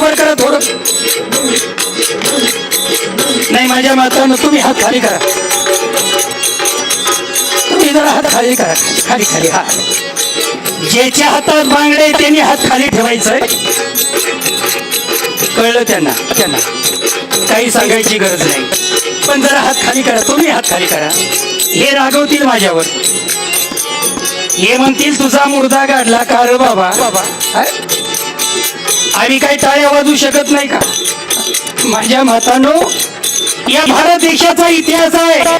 वर करा थोडं. नाही माझ्या मातानं तुम्ही हात खाली करा. तुम्ही जरा हात खाली करा. खाली खाली हा. ज्याच्या हातात बांगडे त्यांनी हात खाली ठेवायचंय. कळलं त्यांना त्यांना. काही सांगायची गरज नाही. पण जरा हात खाली करा तुम्ही हात खाली करा. हे रागवतील माझ्यावर. हे म्हणतील तुझा मुर्दा गाडला का रे बाबा? बाबा आम्ही काही टाळ्या वाजू शकत नाही का? माझ्या मतानो या भारत देशाचा इतिहास आहे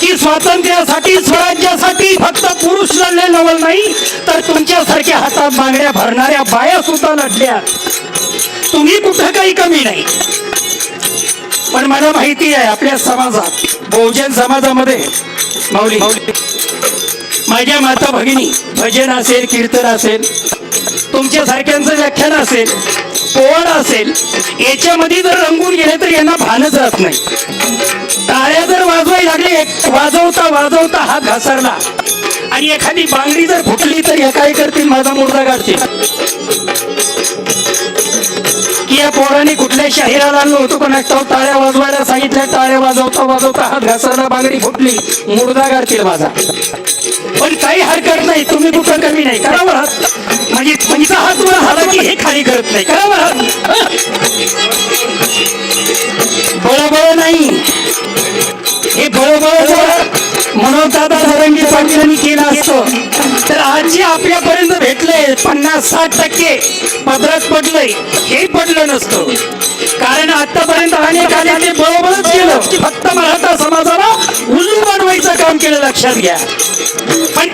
की स्वातंत्र्यासाठी स्वराज्यासाठी फक्त पुरुष लढले नवल नाही तर तुमच्यासारख्या हातात मागण्या भरणाऱ्या बाया सुद्धा लढल्या. तुम्ही कुठं काही कमी नाही. पण मला माहिती आहे आपल्या समाजात बहुजन समाजामध्ये माऊली माझ्या माता भगिनी भजन असेल कीर्तन असेल तुमच्या सारख्यांचं व्याख्यान असेल पोवाड असेल याच्यामध्ये जर रंगून गेले तर यांना भानच राहत नाही. टाळ्या जर वाजवायला लागले वाजवता वाजवता हात घासरला. आणि एखादी बांगडी जर फुटली तर हे काय करतील? माझा मुर्दा काढतील. की या पोराने कुठल्या शाहिराला आलो होतो पण टाळ्या वाजवायला सांगितल्या टाळ्या वाजवता वाजवता हात घासरला बांगडी फुटली मुर्दा काढतील माझा. पण काही हरकत नाही तुम्ही कुठं कमी नाही करावं. हात म्हणजे वर झाला की हे खाली करत नाही. करा बळबळ नाही. हे बळबळ म्हणून दादा धरंगी पाटलांनी केलं असतं तर आज जे आपल्यापर्यंत भेटलंय. पन्नास साठ टक्के पदरात पडलंय. हे पडलं नसतं. कारण आतापर्यंत अनेक आल्याने बळबळच केलं. फक्त मराठा समाजाला उल्लू बनवायचं काम केलं लक्षात घ्या. पण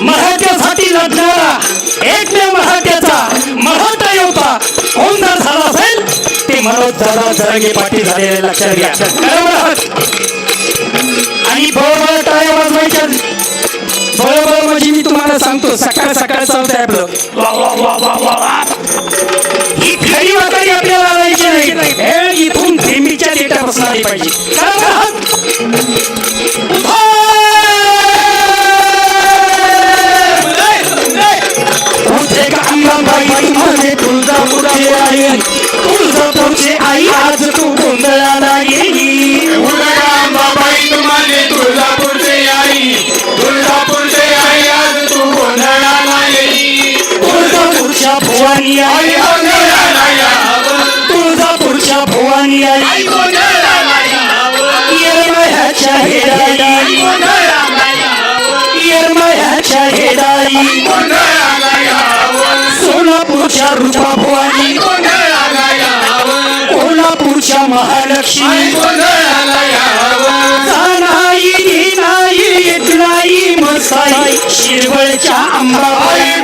मराठ्यासाठी लढणारा एकमेव मराठ्याचा मराठा योद्धा कोण झाला असेल? ते मनोज दादा जरांगे पाटील झालेले लक्षात घ्या. आणि बरोबर टाळ्या वाजवायच्या. बरोबर म्हणजे मी तुम्हाला सांगतो सकाळ सकाळ आहे आपलं. ही खरी वाकडी आपल्याला आणायची नाही. इथून थेंबीच्या डेटा बसणारी पाहिजे. भवानी आई. तुळजापूरच्या भवानी आई. येरमळ्याच्या हेडाई गोंधळाला यावं सोलापूरच्या रुपा भवानी. कोल्हापूरच्या महालक्ष्मी. नाही नाही मसाई. शिरवळच्या अंबाबाई.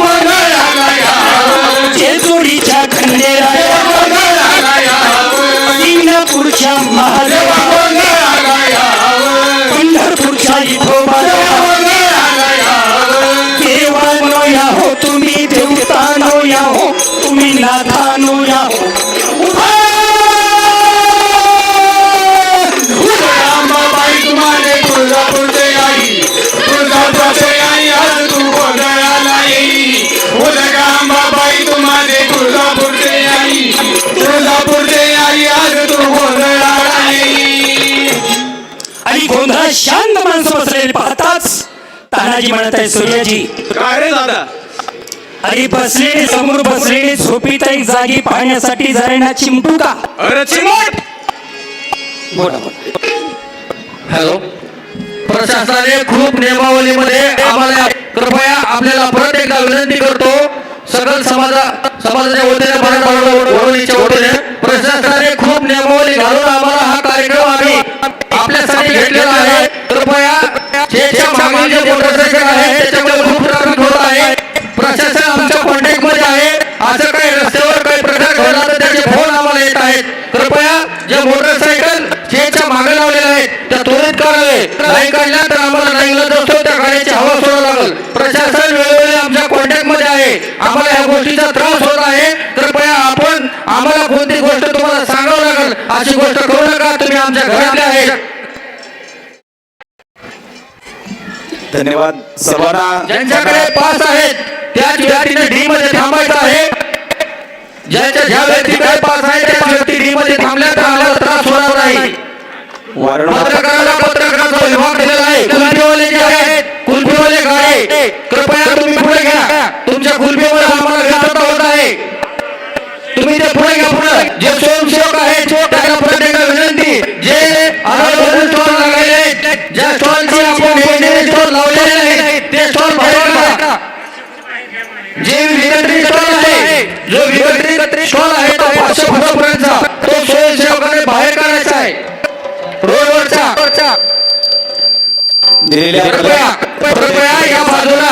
तुम्ही नाथानो या उभा! रामाबाई तुम्हाला तुळजापूरचे आई। तुळजापूरचे आई आज तू गोंधळाला येई रामाबाई तुम्हाला तुळजापूरचे आई। तुळजापूरचे आई आज तू गोंधळाला येई आणि गोंधळात शांत माणसं बसलेली पाहताच तानाजी म्हणत आहे सूर्याजी काय रे दादा? अरे बसलेले समोर बसलेले झोपीत एक जागी पाहण्यासाठी जरायना चिमटू का? अरे चिमट! बोला हॅलो? प्रशासनाने खूप नियमावलीमध्ये आम्हाला कृपया आपल्याला परत एकदा विनंती करतो. सकल समाजा समाजाच्या वतीने मराठा वडवणीच्या वतीने प्रशासनाने खूप नियमावली घालून आम्हाला हा कार्यक्रम आम्ही आपल्यासाठी घेतलेला आहे. कृपया ज्याच्या मागे जे मोटरसायकल आहे त्याच्यामुळे खूप ट्रॅफिक होत आहे. असं काही रस्त्यावर काही प्रकार घडला तर त्याचे फोन आम्हाला येत आहेत. कृपया जे मोटरसायकल जेच्या मागे लावलेले आहेत त्या त्वरित काढावे नाही काढल्या तर आम्हाला इलाज असतो त्या गाड्याची हवा सोडावं लागेल. प्रशासन वेळोवेळी आमच्या कॉन्टॅक्टमध्ये आहे. आम्हाला या गोष्टीचा त्रास होत आहे. कृपया आपण आम्हाला कोणती गोष्ट तुम्हाला सांगावं लागेल अशी गोष्ट करू नका. तुम्ही आमच्या घरातले आहेत. धन्यवाद. सर्वांना ज्यांच्याकडे पास आहेत त्याच विद्यार्थीने डी मध्ये थांबायचं आहे. ज्याच्या ज्या व्यक्ती काय पास आहे त्या व्यक्ती डी मध्ये थांबल्या तर आम्हाला त्रास होणार नाही. वारंवार पत्रकाराला पत्रकाराचा विभाग दिलेला आहे. कुल्फीवाले जे आहेत. कुल्फीवाले गाडे कृपया तुम्ही पुढे घ्या. तुमच्या कुल्फीमुळे आम्हाला व्यर्थता होत आहे. तुम्ही ते पुढे घ्या पुढे. जे स्वयंसेवक आहेत त्यांना प्रत्येक विनंती. जे आजूबाजूला स्टॉल लागलेले आहेत ज्या स्टॉलची आपण वेगवेगळे स्टॉल लावलेले आहेत ते स्टॉल बाहेर काढा जे विकत्रित स्टॉल आहे. जो विकत्रित स्टॉल आहे तो पाचशे फुटापर्यंतचा. तो स्वयंसेवकाने बाहेर काढायचा आहे. रोडवरचा. दिलेल्या कृपया कृपया या बाजूला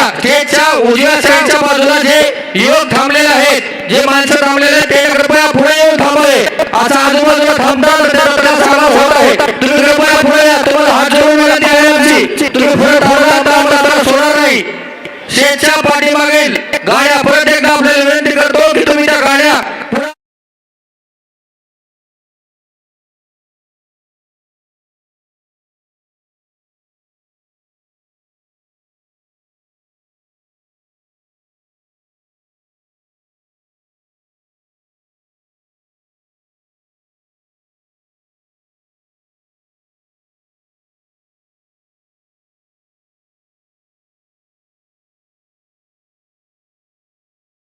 उजव्या साईडच्या बाजूला जे युवक थांबलेले आहेत जे माणसं थांबलेले ते कृपया पुढे येऊन थांबले असं आजूबाजूला थांबतात होत आहे. तुम्ही कृपया पुढे